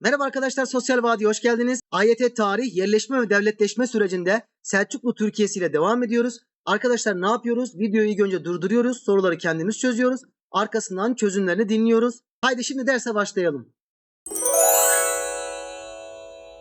Merhaba arkadaşlar Sosyal Vadi'ye hoş geldiniz. AYT tarih, yerleşme ve devletleşme sürecinde Selçuklu Türkiye'si ile devam ediyoruz. Arkadaşlar ne yapıyoruz? Videoyu ilk önce durduruyoruz. Soruları kendimiz çözüyoruz. Arkasından çözümlerini dinliyoruz. Haydi şimdi derse başlayalım.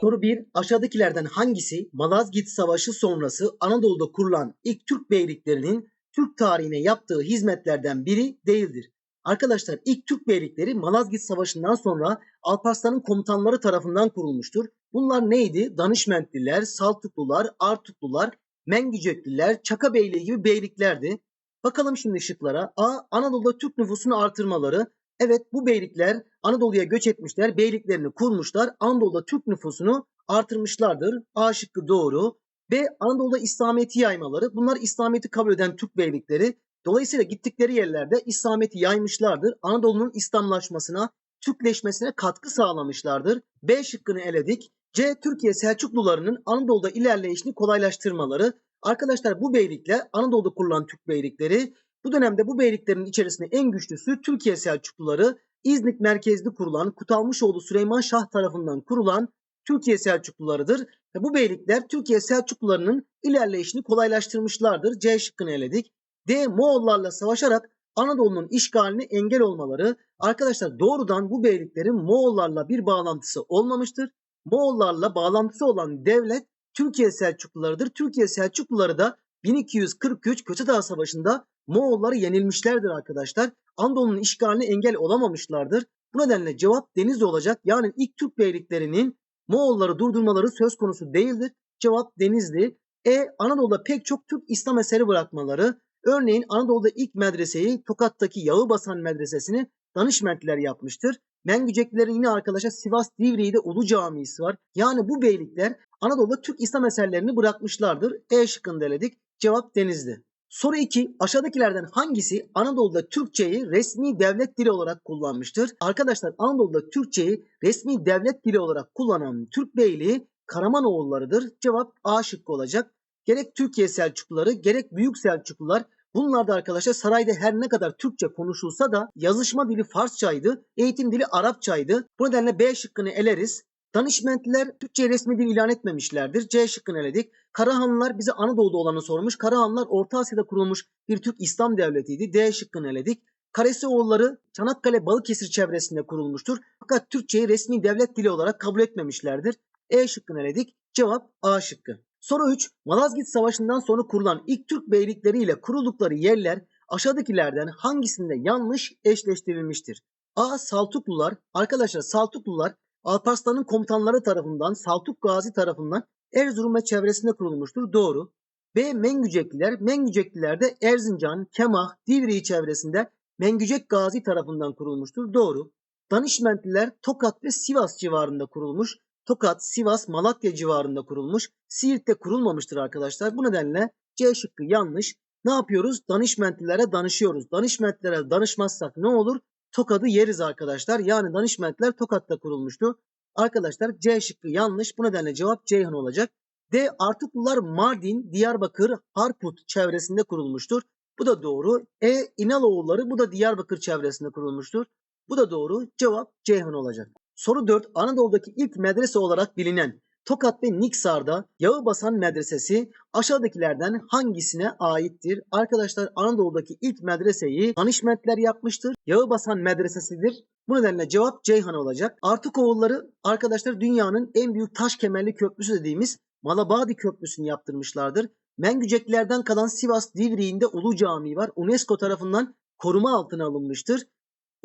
Soru 1. Aşağıdakilerden hangisi Malazgirt Savaşı sonrası Anadolu'da kurulan ilk Türk beyliklerinin Türk tarihine yaptığı hizmetlerden biri değildir? Arkadaşlar ilk Türk beylikleri Malazgirt Savaşı'ndan sonra Alparslan'ın komutanları tarafından kurulmuştur. Bunlar neydi? Danışmentliler, Saltuklular, Artuklular, Mengücekliler, Çaka Beyliği gibi beyliklerdi. Bakalım şimdi şıklara. A. Anadolu'da Türk nüfusunu artırmaları. Evet bu beylikler Anadolu'ya göç etmişler, beyliklerini kurmuşlar. Anadolu'da Türk nüfusunu artırmışlardır. A şıkkı doğru. B. Anadolu'da İslamiyet'i yaymaları. Bunlar İslamiyet'i kabul eden Türk beylikleri. Dolayısıyla gittikleri yerlerde İslamiyet'i yaymışlardır. Anadolu'nun İslamlaşmasına, Türkleşmesine katkı sağlamışlardır. B şıkkını eledik. C. Türkiye Selçuklularının Anadolu'da ilerleyişini kolaylaştırmaları. Arkadaşlar bu beylikler Anadolu'da kurulan Türk beylikleri. Bu dönemde bu beyliklerin içerisinde en güçlüsü Türkiye Selçukluları. İznik merkezli kurulan Kutalmışoğlu Süleyman Şah tarafından kurulan Türkiye Selçuklularıdır. Ve bu beylikler Türkiye Selçuklularının ilerleyişini kolaylaştırmışlardır. C şıkkını eledik. D. Moğollarla savaşarak Anadolu'nun işgaline engel olmaları. Arkadaşlar doğrudan bu beyliklerin Moğollarla bir bağlantısı olmamıştır. Moğollarla bağlantısı olan devlet Türkiye Selçuklularıdır. Türkiye Selçukluları da 1243 Kötüdağ Savaşı'nda Moğolları yenilmişlerdir arkadaşlar. Anadolu'nun işgaline engel olamamışlardır. Bu nedenle cevap Denizli olacak. Yani ilk Türk beyliklerinin Moğolları durdurmaları söz konusu değildir. Cevap Denizli. E. Anadolu'da pek çok Türk İslam eseri bırakmaları. Örneğin Anadolu'da ilk medreseyi Tokat'taki Yağıbasan Medresesi'ni Danışmentliler yapmıştır. Mengüceklilerin yine arkadaşlar Sivas Divriği'de Ulu Camisi var. Yani bu beylikler Anadolu'da Türk İslam eserlerini bırakmışlardır. E şıkkını deledik. Cevap Denizli. Soru 2. Aşağıdakilerden hangisi Anadolu'da Türkçeyi resmi devlet dili olarak kullanmıştır? Arkadaşlar Anadolu'da Türkçeyi resmi devlet dili olarak kullanan Türk beyliği Karamanoğullarıdır. Cevap A şıkkı olacak. Gerek Türkiye Selçukluları gerek Büyük Selçuklular Bunlar da arkadaşlar sarayda her ne kadar Türkçe konuşulsa da yazışma dili Farsçaydı, eğitim dili Arapçaydı. Bu nedenle B şıkkını eleriz. Danışmentliler Türkçe resmi dil ilan etmemişlerdir. C şıkkını eledik. Karahanlılar bize Anadolu'da olanı sormuş. Karahanlılar Orta Asya'da kurulmuş bir Türk İslam devletiydi. D şıkkını eledik. Karesioğulları Çanakkale Balıkesir çevresinde kurulmuştur. Fakat Türkçeyi resmi devlet dili olarak kabul etmemişlerdir. E şıkkını eledik. Cevap A şıkkı. Soru 3. Malazgirt Savaşı'ndan sonra kurulan ilk Türk beylikleri ile kuruldukları yerler aşağıdakilerden hangisinde yanlış eşleştirilmiştir? A. Saltuklular. Arkadaşlar Saltuklular Alparslan'ın komutanları tarafından Saltuk Gazi tarafından Erzurum ve çevresinde kurulmuştur. Doğru. B. Mengücekliler. Mengücekliler de Erzincan, Kemah, Divriği çevresinde Mengücek Gazi tarafından kurulmuştur. Doğru. Danışmentliler Tokat ve Sivas civarında kurulmuş. Tokat, Sivas, Malatya civarında kurulmuş. Siirt'te kurulmamıştır arkadaşlar. Bu nedenle C şıkkı yanlış. Ne yapıyoruz? Danışmentlilere danışıyoruz. Danışmentlilere danışmazsak ne olur? Tokat'ı yeriz arkadaşlar. Yani danışmentler Tokat'ta kurulmuştu. Arkadaşlar C şıkkı yanlış. Bu nedenle cevap Ceyhan olacak. D. Artuklular Mardin, Diyarbakır, Harput çevresinde kurulmuştur. Bu da doğru. E. İnaloğulları bu da Diyarbakır çevresinde kurulmuştur. Bu da doğru. Cevap Ceyhan olacak. Soru 4. Anadolu'daki ilk medrese olarak bilinen Tokat ve Niksar'da Yağıbasan Medresesi aşağıdakilerden hangisine aittir? Arkadaşlar Anadolu'daki ilk medreseyi Danışmentler yapmıştır. Yağıbasan Medresesidir. Bu nedenle cevap Ceyhan olacak. Artukoğulları arkadaşlar dünyanın en büyük taş kemerli köprüsü dediğimiz Malabadi Köprüsü'nü yaptırmışlardır. Mengüceklerden kalan Sivas Divriği'nde Ulu Camii var. UNESCO tarafından koruma altına alınmıştır.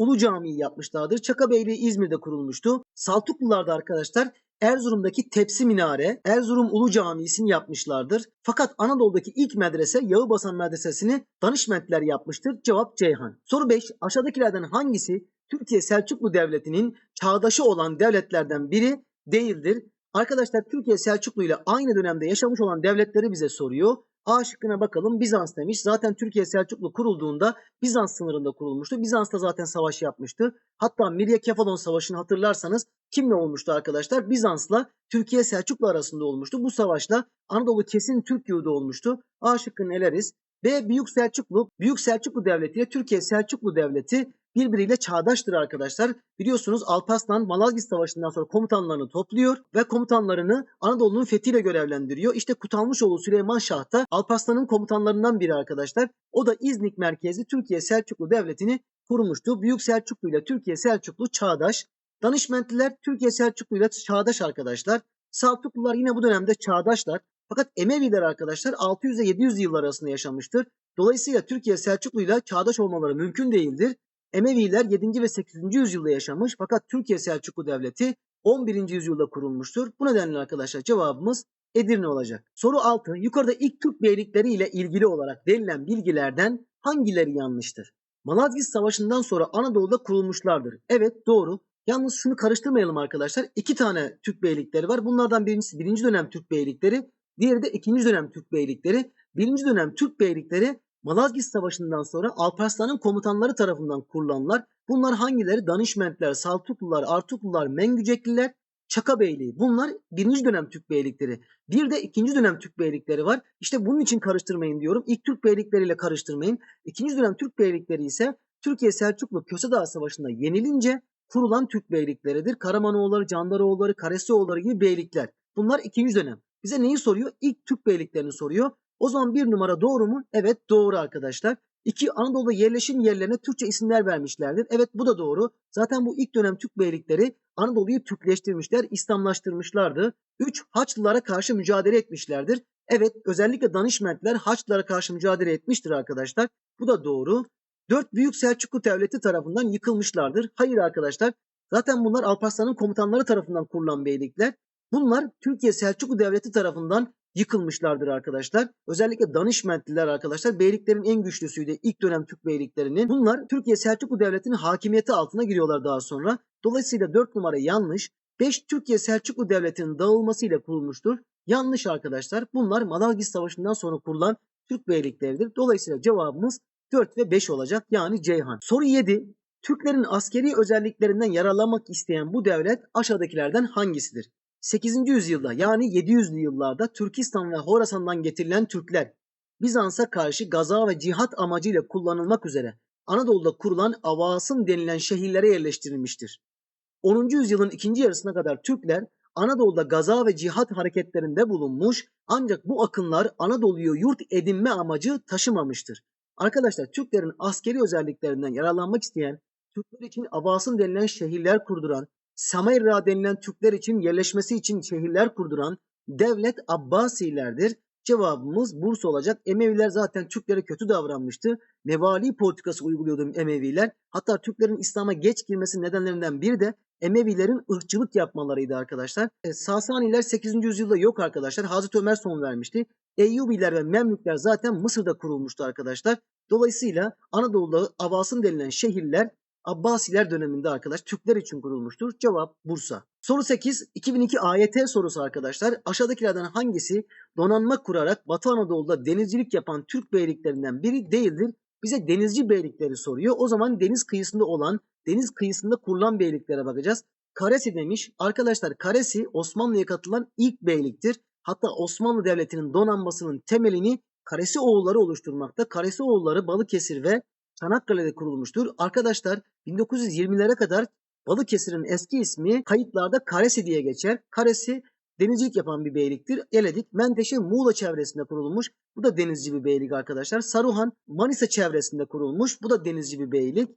Ulu Camii'yi yapmışlardır. Çakabeyli İzmir'de kurulmuştu. Saltuklularda arkadaşlar Erzurum'daki Tepsi Minare, Erzurum Ulu Camii'sini yapmışlardır. Fakat Anadolu'daki ilk medrese Yağıbasan Medresesi'ni danışmentler yapmıştır. Cevap Ceyhan. Soru 5. Aşağıdakilerden hangisi Türkiye Selçuklu Devleti'nin çağdaşı olan devletlerden biri değildir? Arkadaşlar Türkiye Selçuklu ile aynı dönemde yaşamış olan devletleri bize soruyor. A şıkkına bakalım Bizans demiş. Zaten Türkiye Selçuklu kurulduğunda Bizans sınırında kurulmuştu. Bizans'ta zaten savaş yapmıştı. Hatta Mirya Kefalon Savaşı'nı hatırlarsanız kimle olmuştu arkadaşlar? Bizans'la Türkiye Selçuklu arasında olmuştu. Bu savaşla Anadolu kesin Türk yurdu olmuştu. A şıkkını eleriz. B. Büyük Selçuklu. Büyük Selçuklu Devleti ile Türkiye Selçuklu Devleti birbiriyle çağdaştır arkadaşlar. Biliyorsunuz Alparslan Malazgirt Savaşı'ndan sonra komutanlarını topluyor ve komutanlarını Anadolu'nun fethiyle görevlendiriyor. İşte Kutalmışoğlu Süleyman Şah da Alparslan'ın komutanlarından biri arkadaşlar. O da İznik merkezli Türkiye Selçuklu Devleti'ni kurmuştu. Büyük Selçuklu ile Türkiye Selçuklu çağdaş. Danışmentliler Türkiye Selçuklu ile çağdaş arkadaşlar. Selçuklular yine bu dönemde çağdaşlar. Fakat Emeviler arkadaşlar 600 ile 700 yıllar arasında yaşamıştır. Dolayısıyla Türkiye Selçuklu ile çağdaş olmaları mümkün değildir. Emeviler 7. ve 8. yüzyılda yaşamış fakat Türkiye Selçuklu Devleti 11. yüzyılda kurulmuştur. Bu nedenle arkadaşlar cevabımız Edirne olacak. Soru 6. Yukarıda ilk Türk beylikleri ile ilgili olarak verilen bilgilerden hangileri yanlıştır? Malazgirt Savaşı'ndan sonra Anadolu'da kurulmuşlardır. Evet doğru. Yalnız şunu karıştırmayalım arkadaşlar. İki tane Türk beylikleri var. Bunlardan birincisi birinci dönem Türk beylikleri. Diğeri de ikinci dönem Türk beylikleri. Birinci dönem Türk beylikleri Malazgirt Savaşı'ndan sonra Alparslan'ın komutanları tarafından kurulanlar. Bunlar hangileri? Danışmentler, Saltuklular, Artuklular, Mengücekliler, Çaka Beyliği. Bunlar birinci dönem Türk beylikleri. Bir de ikinci dönem Türk beylikleri var. İşte bunun için karıştırmayın diyorum. İlk Türk beyleriyle karıştırmayın. İkinci dönem Türk beylikleri ise Türkiye Selçuklu Köse Dağı Savaşı'nda yenilince kurulan Türk beylikleridir. Karamanoğulları, Candaroğulları, Karesioğulları gibi beylikler. Bunlar ikinci dönem. Bize neyi soruyor? İlk Türk beyliklerini soruyor. O zaman bir numara doğru mu? Evet doğru arkadaşlar. İki Anadolu'da yerleşim yerlerine Türkçe isimler vermişlerdir. Evet bu da doğru. Zaten bu ilk dönem Türk beylikleri Anadolu'yu Türkleştirmişler, İslamlaştırmışlardı. Üç Haçlılara karşı mücadele etmişlerdir. Evet özellikle danışmentler Haçlılara karşı mücadele etmiştir arkadaşlar. Bu da doğru. Dört Büyük Selçuklu Devleti tarafından yıkılmışlardır. Hayır arkadaşlar. Zaten bunlar Alparslan'ın komutanları tarafından kurulan beylikler. Bunlar Türkiye Selçuklu Devleti tarafından yıkılmışlardır arkadaşlar. Özellikle Danışmentliler arkadaşlar beyliklerin en güçlüsüydü ilk dönem Türk beyliklerinin. Bunlar Türkiye Selçuklu Devleti'nin hakimiyeti altına giriyorlar daha sonra. Dolayısıyla 4 numara yanlış. 5 Türkiye Selçuklu Devleti'nin dağılmasıyla kurulmuştur. Yanlış arkadaşlar. Bunlar Malazgirt Savaşı'ndan sonra kurulan Türk beylikleridir. Dolayısıyla cevabımız 4 ve 5 olacak. Yani Ceyhan. Soru 7. Türklerin askeri özelliklerinden yararlanmak isteyen bu devlet aşağıdakilerden hangisidir? 8. yüzyılda yani 700'lü yıllarda Türkistan ve Horasan'dan getirilen Türkler Bizans'a karşı gaza ve cihat amacıyla kullanılmak üzere Anadolu'da kurulan Avasım denilen şehirlere yerleştirilmiştir. 10. yüzyılın ikinci yarısına kadar Türkler Anadolu'da gaza ve cihat hareketlerinde bulunmuş ancak bu akınlar Anadolu'yu yurt edinme amacı taşımamıştır. Arkadaşlar Türklerin askeri özelliklerinden yararlanmak isteyen, Türkler için Avasım denilen şehirler kurduran, Samayra denilen Türkler için yerleşmesi için şehirler kurduran devlet Abbasilerdir. Cevabımız Bursa olacak. Emeviler zaten Türklere kötü davranmıştı. Mevali politikası uyguluyordu Emeviler. Hatta Türklerin İslam'a geç girmesi nedenlerinden biri de Emevilerin ırkçılık yapmalarıydı arkadaşlar. E, Sasaniler 8. yüzyılda yok arkadaşlar. Hazreti Ömer son vermişti. Eyyubiler ve Memlükler zaten Mısır'da kurulmuştu arkadaşlar. Dolayısıyla Anadolu'da Avasım denilen şehirler Abbasiler döneminde arkadaş Türkler için kurulmuştur. Cevap Bursa. Soru 8. 2002 AYT sorusu arkadaşlar. Aşağıdakilerden hangisi donanma kurarak Batı Anadolu'da denizcilik yapan Türk beyliklerinden biri değildir? Bize denizci beylikleri soruyor. O zaman deniz kıyısında olan, deniz kıyısında kurulan beyliklere bakacağız. Karesi demiş. Arkadaşlar Karesi Osmanlı'ya katılan ilk beyliktir. Hatta Osmanlı Devleti'nin donanmasının temelini Karesi oğulları oluşturmakta. Karesi oğulları Balıkesir ve Çanakkale'de kurulmuştur. Arkadaşlar 1920'lere kadar Balıkesir'in eski ismi kayıtlarda Karesi diye geçer. Karesi denizcilik yapan bir beyliktir. Eledik. Menteşe Muğla çevresinde kurulmuş. Bu da denizci bir beylik arkadaşlar. Saruhan Manisa çevresinde kurulmuş. Bu da denizci bir beylik.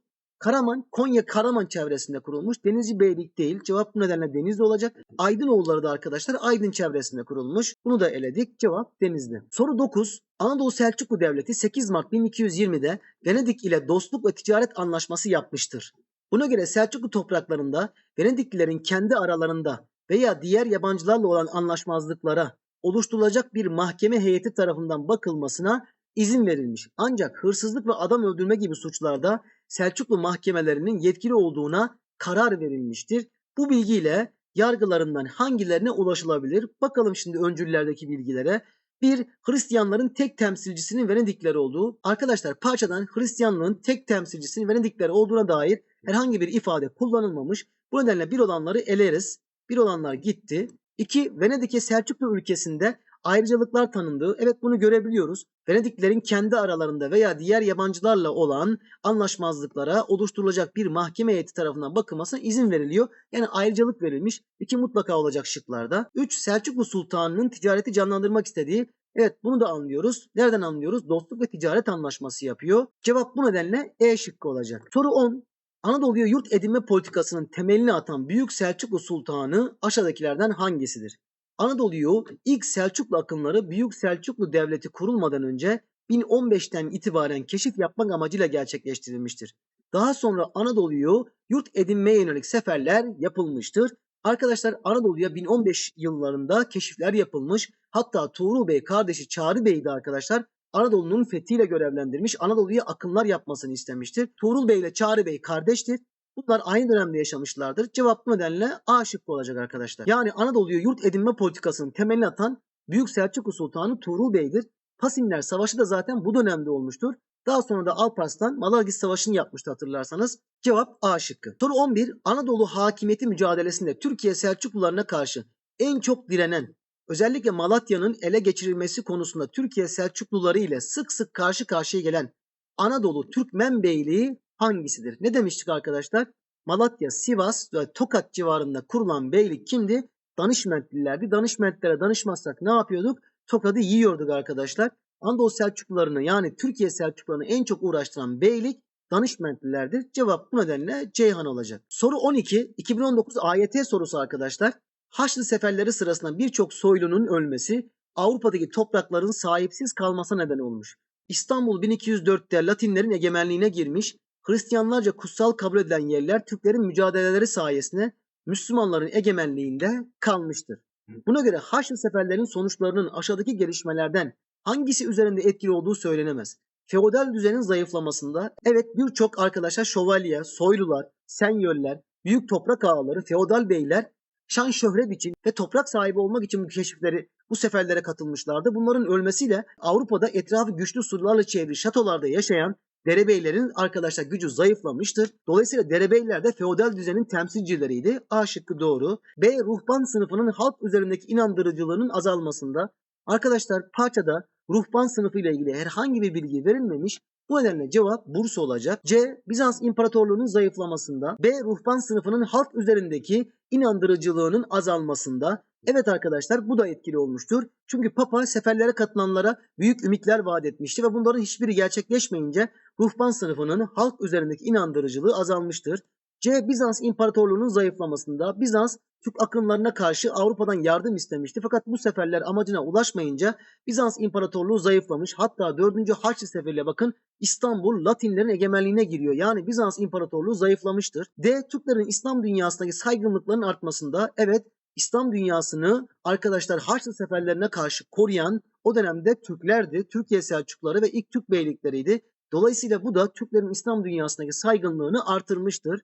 Karaman, Konya Karaman çevresinde kurulmuş. Denizci beylik değil. Cevap bu nedenle Denizli olacak. Aydınoğulları da arkadaşlar Aydın çevresinde kurulmuş. Bunu da eledik. Cevap Denizli. Soru 9. Anadolu Selçuklu Devleti 8 Mart 1220'de Venedik ile dostluk ve ticaret anlaşması yapmıştır. Buna göre Selçuklu topraklarında Venediklilerin kendi aralarında veya diğer yabancılarla olan anlaşmazlıklara oluşturulacak bir mahkeme heyeti tarafından bakılmasına izin verilmiş. Ancak hırsızlık ve adam öldürme gibi suçlarda Selçuklu mahkemelerinin yetkili olduğuna karar verilmiştir. Bu bilgiyle yargılarından hangilerine ulaşılabilir? Bakalım şimdi öncüllerdeki bilgilere. Bir, Hristiyanların tek temsilcisinin Venedikleri olduğu. Arkadaşlar parçadan Hristiyanlığın tek temsilcisinin Venedikleri olduğuna dair herhangi bir ifade kullanılmamış. Bu nedenle bir olanları eleriz. Bir olanlar gitti. İki, Venedik'e Selçuklu ülkesinde ayrıcalıklar tanındığı evet bunu görebiliyoruz. Venediklerin kendi aralarında veya diğer yabancılarla olan anlaşmazlıklara oluşturulacak bir mahkeme heyeti tarafından bakılmasına izin veriliyor. Yani ayrıcalık verilmiş. İki mutlaka olacak şıklarda. 3. Selçuklu Sultanı'nın ticareti canlandırmak istediği Evet bunu da anlıyoruz. Nereden anlıyoruz? Dostluk ve ticaret anlaşması yapıyor. Cevap bu nedenle E şıkkı olacak. Soru 10. Anadolu'ya yurt edinme politikasının temelini atan Büyük Selçuklu Sultanı aşağıdakilerden hangisidir? Anadolu'yu ilk Selçuklu akınları Büyük Selçuklu Devleti kurulmadan önce 1015'ten itibaren keşif yapmak amacıyla gerçekleştirilmiştir. Daha sonra Anadolu'yu yurt edinmeye yönelik seferler yapılmıştır. Arkadaşlar Anadolu'ya 1015 yıllarında keşifler yapılmış. Hatta Tuğrul Bey kardeşi Çağrı Bey'i de arkadaşlar Anadolu'nun fethiyle görevlendirmiş. Anadolu'ya akınlar yapmasını istemiştir. Tuğrul Bey ile Çağrı Bey kardeştir. Bunlar aynı dönemde yaşamışlardır. Cevap bu nedenle A şıkkı olacak arkadaşlar. Yani Anadolu'yu yurt edinme politikasının temelini atan Büyük Selçuklu Sultanı Tuğrul Bey'dir. Pasinler Savaşı da zaten bu dönemde olmuştur. Daha sonra da Alparslan Malagis Savaşı'nı yapmıştı hatırlarsanız. Cevap A şıkkı. Soru 11. Anadolu hakimiyeti mücadelesinde Türkiye Selçuklularına karşı en çok direnen, özellikle Malatya'nın ele geçirilmesi konusunda Türkiye Selçukluları ile sık sık karşı karşıya gelen Anadolu Türkmen Beyliği hangisidir? Ne demiştik arkadaşlar? Malatya, Sivas ve Tokat civarında kurulan beylik kimdi? Danışmentlilerdi. Danışmentlere danışmazsak ne yapıyorduk? Tokat'ı yiyorduk arkadaşlar. Anadolu Selçuklularını yani Türkiye Selçuklularını en çok uğraştıran beylik danışmentlilerdir. Cevap bu nedenle Ceyhan olacak. Soru 12. 2019 AYT sorusu arkadaşlar. Haçlı seferleri sırasında birçok soylunun ölmesi Avrupa'daki toprakların sahipsiz kalmasına neden olmuş. İstanbul 1204'te Latinlerin egemenliğine girmiş, Hristiyanlarca kutsal kabul edilen yerler Türklerin mücadeleleri sayesinde Müslümanların egemenliğinde kalmıştır. Buna göre Haçlı seferlerin sonuçlarının aşağıdaki gelişmelerden hangisi üzerinde etkili olduğu söylenemez. Feodal düzenin zayıflamasında evet birçok arkadaşlar şövalye, soylular, senyörler, büyük toprak ağaları, feodal beyler şan şöhret için ve toprak sahibi olmak için bu keşifleri, bu seferlere katılmışlardı. Bunların ölmesiyle Avrupa'da etrafı güçlü surlarla çevrili şatolarda yaşayan derebeylerin arkadaşlar gücü zayıflamıştır. Dolayısıyla derebeyler de feodal düzenin temsilcileriydi. A şıkkı doğru. B. Ruhban sınıfının halk üzerindeki inandırıcılığının azalmasında. Arkadaşlar parçada ruhban sınıfı ile ilgili herhangi bir bilgi verilmemiş. Bu nedenle cevap Bursa olacak. C. Bizans İmparatorluğu'nun zayıflamasında. B. Ruhban sınıfının halk üzerindeki inandırıcılığının azalmasında. Evet arkadaşlar bu da etkili olmuştur. Çünkü Papa seferlere katılanlara büyük ümitler vaat etmişti ve bunların hiçbiri gerçekleşmeyince ruhban sınıfının halk üzerindeki inandırıcılığı azalmıştır. C. Bizans İmparatorluğu'nun zayıflamasında Bizans Türk akınlarına karşı Avrupa'dan yardım istemişti. Fakat bu seferler amacına ulaşmayınca Bizans İmparatorluğu zayıflamış. Hatta 4. Haçlı seferiyle bakın İstanbul Latinlerin egemenliğine giriyor. Yani Bizans İmparatorluğu zayıflamıştır. D. Türklerin İslam dünyasındaki saygınlıkların artmasında evet İslam dünyasını arkadaşlar Haçlı seferlerine karşı koruyan o dönemde Türklerdi. Türkiye Selçukluları ve ilk Türk beylikleriydi. Dolayısıyla bu da Türklerin İslam dünyasındaki saygınlığını artırmıştır.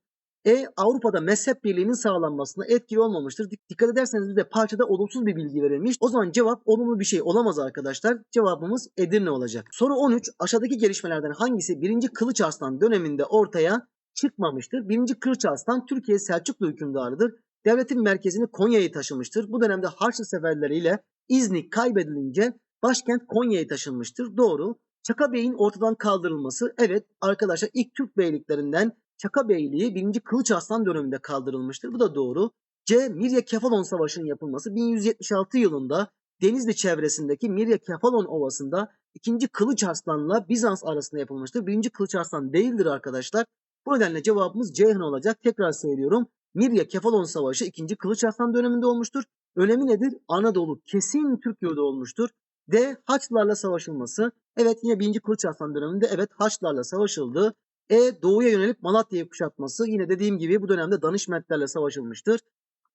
E Avrupa'da mezhep birliğinin sağlanmasına etkili olmamıştır. Dikkat ederseniz bir de parçada olumsuz bir bilgi verilmiş. O zaman cevap olumlu bir şey olamaz arkadaşlar. Cevabımız Edirne olacak. Soru 13. Aşağıdaki gelişmelerden hangisi 1. Kılıç Arslan döneminde ortaya çıkmamıştır? 1. Kılıç Arslan Türkiye Selçuklu hükümdarıdır. Devletin merkezini Konya'ya taşımıştır. Bu dönemde Haçlı seferleriyle İznik kaybedilince başkent Konya'ya taşınmıştır. Doğru. Çaka Bey'in ortadan kaldırılması evet arkadaşlar ilk Türk beyliklerinden Çaka Beyliği 1. Kılıç Arslan döneminde kaldırılmıştır. Bu da doğru. C. Mirya Kefalon Savaşı'nın yapılması 1176 yılında Denizli çevresindeki Mirya Kefalon Ovası'nda 2. Kılıç Arslan'la Bizans arasında yapılmıştır. 1. Kılıç Arslan değildir arkadaşlar. Bu nedenle cevabımız Ceyhan olacak. Tekrar söylüyorum. Mirya Kefalon Savaşı 2. Kılıç Arslan döneminde olmuştur. Önemi nedir? Anadolu kesin Türk yurdu olmuştur. D. Haçlılarla savaşılması. Evet yine 1. Kılıç Arslan döneminde evet Haçlılarla savaşıldı. E. Doğuya yönelip Malatya'yı kuşatması. Yine dediğim gibi bu dönemde danışmentlerle savaşılmıştır.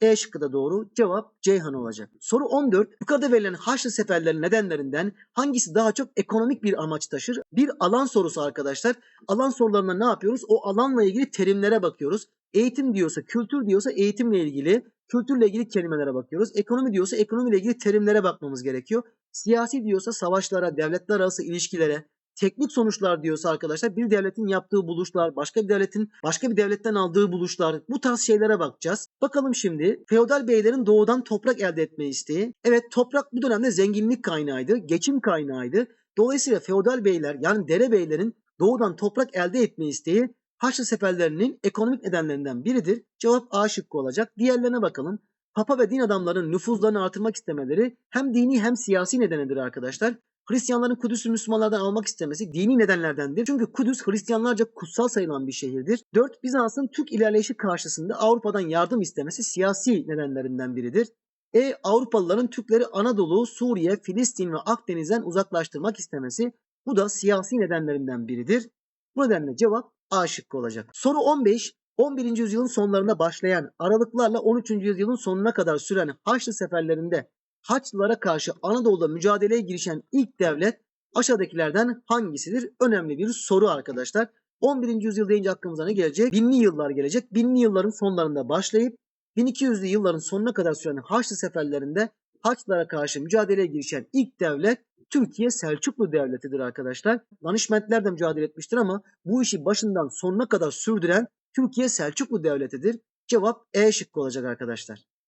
E şıkkı da doğru. Cevap Ceyhan olacak. Soru 14. Yukarıda verilen Haçlı seferlerin nedenlerinden hangisi daha çok ekonomik bir amaç taşır? Bir alan sorusu arkadaşlar. Alan sorularında ne yapıyoruz? O alanla ilgili terimlere bakıyoruz. Eğitim diyorsa, kültür diyorsa eğitimle ilgili, kültürle ilgili kelimelere bakıyoruz. Ekonomi diyorsa ekonomiyle ilgili terimlere bakmamız gerekiyor. Siyasi diyorsa savaşlara, devletler arası ilişkilere, teknik sonuçlar diyorsa arkadaşlar bir devletin yaptığı buluşlar, başka bir devletin başka bir devletten aldığı buluşlar bu tarz şeylere bakacağız. Bakalım şimdi feodal beylerin doğudan toprak elde etme isteği. Evet toprak bu dönemde zenginlik kaynağıydı, geçim kaynağıydı. Dolayısıyla feodal beyler yani derebeylerin doğudan toprak elde etme isteği Haçlı seferlerinin ekonomik nedenlerinden biridir. Cevap A şıkkı olacak. Diğerlerine bakalım. Papa ve din adamların nüfuzlarını artırmak istemeleri hem dini hem siyasi nedenidir arkadaşlar. Hristiyanların Kudüs'ü Müslümanlardan almak istemesi dini nedenlerdendir. Çünkü Kudüs Hristiyanlarca kutsal sayılan bir şehirdir. 4. Bizans'ın Türk ilerleyişi karşısında Avrupa'dan yardım istemesi siyasi nedenlerinden biridir. E. Avrupalıların Türkleri Anadolu, Suriye, Filistin ve Akdeniz'den uzaklaştırmak istemesi bu da siyasi nedenlerinden biridir. Bu nedenle cevap A şıkkı olacak. Soru 15. 11. yüzyılın sonlarında başlayan aralıklarla 13. yüzyılın sonuna kadar süren Haçlı seferlerinde Haçlılara karşı Anadolu'da mücadeleye girişen ilk devlet aşağıdakilerden hangisidir? Önemli bir soru arkadaşlar. 11. yüzyıl deyince aklımıza ne gelecek? Binli yıllar gelecek. Binli yılların sonlarında başlayıp 1200'lü yılların sonuna kadar süren Haçlı seferlerinde Haçlılara karşı mücadeleye girişen ilk devlet Türkiye Selçuklu Devleti'dir arkadaşlar. Danışmentler de mücadele etmiştir ama bu işi başından sonuna kadar sürdüren Türkiye Selçuklu Devleti'dir. Cevap E şıkkı olacak arkadaşlar.